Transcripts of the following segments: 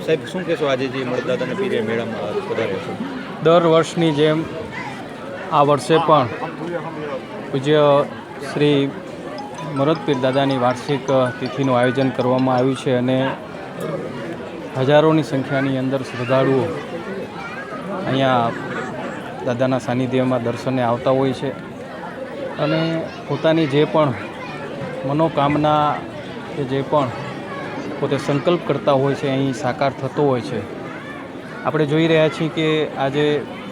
સાહેબ, શું કહેશો આજે જે મળદાદાના પીરે મેળામાં દર વર્ષની જેમ આ વર્ષે પણ પૂજ્ય શ્રી મરદપીર દાદાની વાર્ષિક તિથિનું આયોજન કરવામાં આવ્યું છે અને હજારોની સંખ્યાની અંદર શ્રદ્ધાળુઓ અહીંયા દાદાના સાનિધ્યમાં દર્શને આવતા હોય છે અને પોતાની જે પણ મનોકામના કે જે પણ પોતે સંકલ્પ કરતા હોય છે, અહીં સાકાર થતો હોય છે. આપણે જોઈ રહ્યા છીએ કે આજે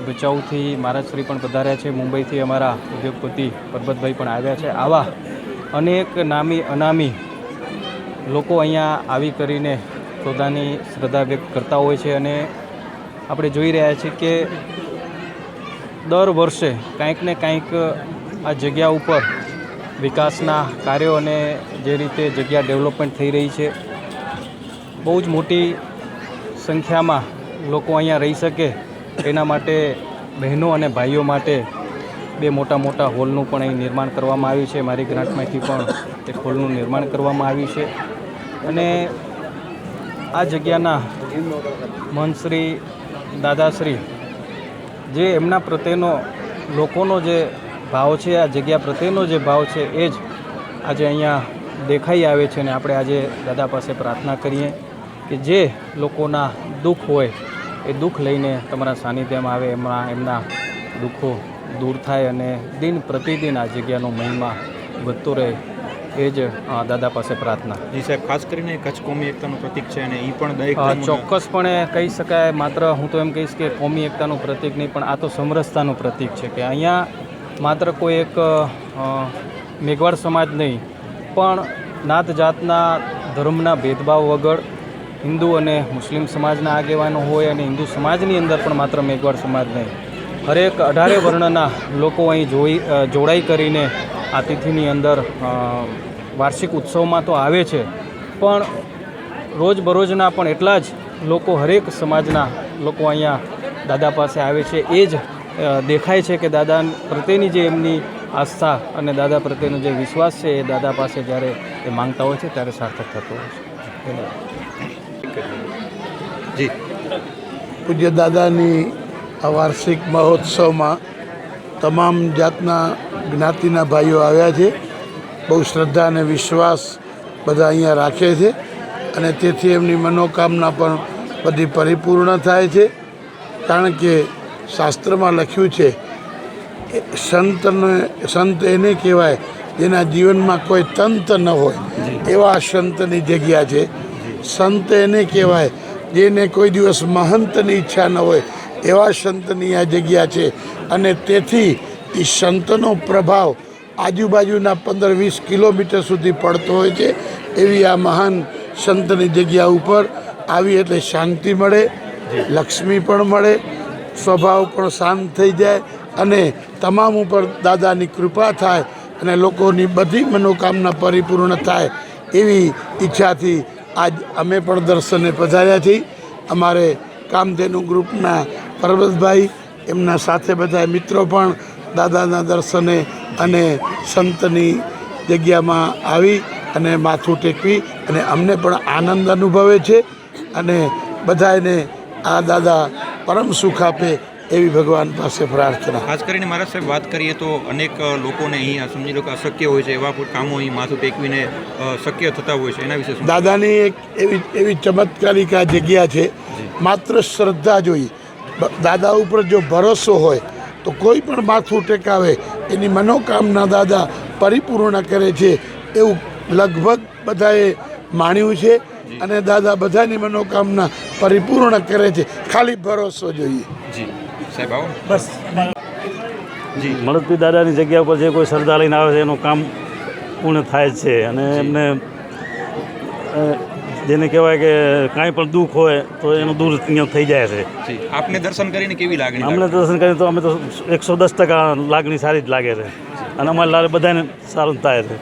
ભચાઉથી મહારાજશ્રી પણ પધાર્યા છે. મુંબઈથી અમારા ઉદ્યોગપતિ પરબતભાઈ પણ આવ્યા છે. આવા અનેક નામી, અનામી લોકો અહીંયા આવી કરીને પોતાની શ્રદ્ધા વ્યક્ત કરતા હોય છે અને આપણે જોઈ રહ્યા છીએ કે દર વર્ષે કાંઈક ને કાંઈક આ જગ્યા ઉપર વિકાસના કાર્યો અને જે રીતે જગ્યા ડેવલપમેન્ટ થઈ રહી છે બહુ જ મોટી સંખ્યામાં લોકો અહીંયા રહી શકે એના માટે બહેનો અને ભાઈઓ માટે બે મોટા મોટા હોલનું પણ અહીં નિર્માણ કરવામાં આવ્યું છે. મારી ગ્રાન્ટમાંથી પણ એક હોલનું નિર્માણ કરવામાં આવ્યું છે. અને આ જગ્યાના મનશ્રી દાદાશ્રી જે એમના પ્રત્યેનો લોકોનો જે ભાવ છે, આ જગ્યા પ્રત્યેનો જે ભાવ છે, એ જ આજે અહીંયા દેખાઈ આવે છે અને આપણે આજે દાદા પાસે પ્રાર્થના કરીએ. કે જે લોકોના દુઃખ હોય એ દુઃખ લઈને તમારા સાનિધ્યમાં આવે એમના એમના દુઃખો દૂર થાય અને દિન પ્રતિદિન આ જગ્યાનો મહિમા વધતો રહે એ જ દાદા પાસે પ્રાર્થના. જી સાહેબ ખાસ કરીને કચ્છ કોમી એકતાનું પ્રતિક છે અને એ પણ દરેક ચોક્કસપણે કહી શકાય માત્ર હું તો એમ કહીશ કે કોમી એકતાનું પ્રતિક નહીં પણ આ તો સમરસતાનું પ્રતિક છે કે અહીંયા માત્ર કોઈ એક મેઘવાડ મેઘવાળ સમાજ નહીં પણ નાત જાતના ધર્મના ભેદભાવ વગર હિન્દુ અને મુસ્લિમ સમાજના આગેવાનો હોય અને હિન્દુ સમાજની અંદર પણ માત્ર મેઘવાળ સમાજ નહીં. હરેક અઢારે વર્ણના લોકો અહીં જોઈ જોડાઈ કરીને આ તિથિની અંદર વાર્ષિક ઉત્સવમાં તો આવે છે. પણ રોજબરોજના પણ એટલા જ લોકો હરેક સમાજના લોકો અહીંયા દાદા પાસે આવે છે. એ જ દેખાય છે કે દાદા પ્રત્યેની જે એમની આસ્થા અને દાદા પ્રત્યેનો જે વિશ્વાસ છે એ દાદા પાસે જ્યારે એ માંગતા હોય છે ત્યારે સાર્થક થતો હોય છે. ધન્યવાદ. જી. પૂજ્ય દાદાની આ વાર્ષિક મહોત્સવમાં તમામ જાતના જ્ઞાતિના ભાઈઓ આવ્યા છે. બહુ શ્રદ્ધા અને વિશ્વાસ બધા અહીંયા રાખે છે અને તેથી એમની મનોકામના પણ બધી પરિપૂર્ણ થાય છે. કારણ કે શાસ્ત્રમાં લખ્યું છે સંતને સંત એને કહેવાય જેના જીવનમાં કોઈ તંત ન હોય. એવા સંતની જગ્યા છે. સંત એને કહેવાય, જેને કોઈ દિવસ મહંતની ઈચ્છા ન હોય, એવા સંતની આ જગ્યા છે. અને તેથી એ સંતનો પ્રભાવ આજુબાજુના પંદર વીસ કિલોમીટર સુધી પડતો હોય છે, એવી આ મહાન સંતની જગ્યા ઉપર આવી એટલે શાંતિ મળે, લક્ષ્મી પણ મળે, સ્વભાવ પણ શાંત થઈ જાય અને તમામ ઉપર દાદાની કૃપા થાય અને લોકોની બધી મનોકામના પરિપૂર્ણ થાય એવી ઈચ્છાથી આજ અમે પણ દર્શને પધાર્યા છીએ. અમારે કામધેનુ ગ્રુપના પરબતભાઈ, એમના સાથે બધા મિત્રો પણ દાદાના દર્શને અને સંતની જગ્યામાં આવી અને માથું ટેકવી અને અમને પણ આનંદ અનુભવે છે. અને બધાને આ દાદા પરમ સુખ આપે એવી ભગવાન પાસે પ્રાર્થના. ખાસ કરીને મારા સાહેબ વાત કરીએ તો અનેક લોકોને અહીં સમજી લો કે અશક્ય હોય છે એવા કામો અહીં માથું ટેકવીને શક્ય થતા હોય છે એના વિશે દાદાની એક એવી એવી ચમત્કારિક આ જગ્યા છે માત્ર શ્રદ્ધા જોઈએ દાદા ઉપર જો ભરોસો હોય તો કોઈ પણ માથું ટેકાવે એની મનોકામના દાદા પરિપૂર્ણ કરે છે એવું લગભગ બધાએ માણ્યું છે અને દાદા બધાની મનોકામના પરિપૂર્ણ કરે છે. ખાલી ભરોસો જોઈએ. જી. સાહેબ આવો. બસ. જી. મળદપી દાદાની જગ્યા ઉપર જે કોઈ શ્રદ્ધા લઈને આવે છે એનું કામ પૂર્ણ થાય છે. અને એમને જેને કહેવાય કે કાંઈ પણ દુઃખ હોય તો એનું દૂર થઈ જાય છે. આપને દર્શન કરીને કેવી લાગણી અમને દર્શન કરીને તો અમે તો એકસો દસ ટકા લાગણી સારી જ લાગે છે. અને અમારે લાગે બધાને સારું જ. થાય છે